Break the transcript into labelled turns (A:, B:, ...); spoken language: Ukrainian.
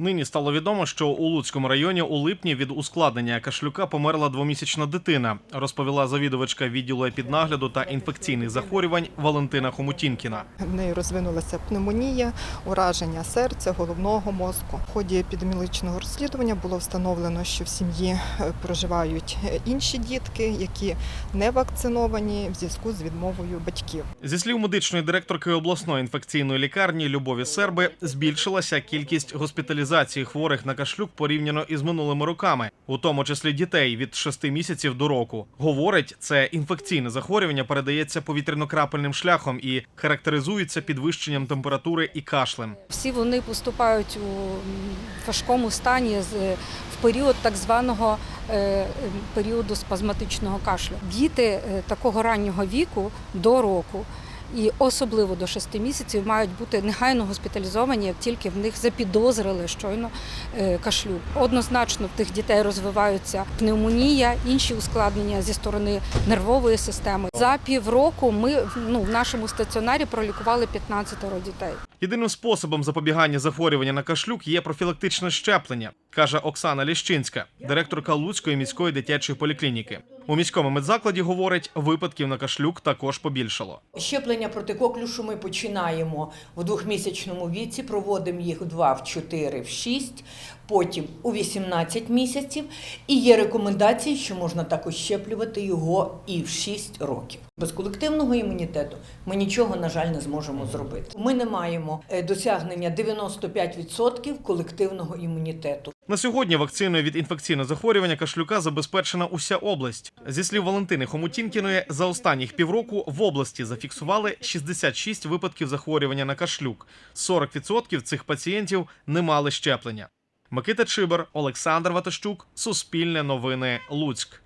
A: Нині стало відомо, що у Луцькому районі у липні від ускладнення кашлюка померла двомісячна дитина, розповіла завідувачка відділу епіднагляду та інфекційних захворювань Валентина Хомутінкіна.
B: В неї розвинулася пневмонія, ураження серця, головного мозку. В ході епідеміологічного розслідування було встановлено, що в сім'ї е, проживають е, інші дітки, які не вакциновані в зв'язку з відмовою батьків.
A: Зі слів медичної директорки обласної інфекційної лікарні Любові Серби, збільшилася кількість госпіталізацій хворих на кашлюк порівняно із минулими роками, у тому числі дітей від 6 місяців до року. Говорить, це інфекційне захворювання передається повітряно-крапельним шляхом і характеризується підвищенням температури і кашлем.
C: Всі вони поступають у важкому стані в період так званого е, періоду спазматичного кашлю. Діти е, такого раннього віку до року. І особливо до 6 місяців мають бути негайно госпіталізовані, як тільки в них запідозрили щойно е, кашлюк. Однозначно в тих дітей розвиваються пневмонія, інші ускладнення зі сторони нервової системи. За півроку ми ну, в нашому стаціонарі пролікували 15 дітей.
A: Єдиним способом запобігання захворювання на кашлюк є профілактичне щеплення, каже Оксана Ліщинська, директорка Луцької міської дитячої поліклініки. У міському медзакладі говорить, випадків на кашлюк також побільшало.
D: Щеплення проти коклюшу ми починаємо в двохмісячному віці, проводимо їх 2, в 4, в 6, потім у 18 місяців. І є рекомендації, що можна також щеплювати його і в 6 років. Без колективного імунітету ми нічого, на жаль, не зможемо зробити. Ми не маємо е, досягнення 95% колективного імунітету.
A: На сьогодні вакциною від інфекційного захворювання кашлюка забезпечена уся область. Зі слів Валентини Хомутінкіної, за останніх півроку в області зафіксували 66 випадків захворювання на кашлюк. 40% цих пацієнтів не мали щеплення. Микита Чибер, Олександр Ватащук, Суспільне новини, Луцьк.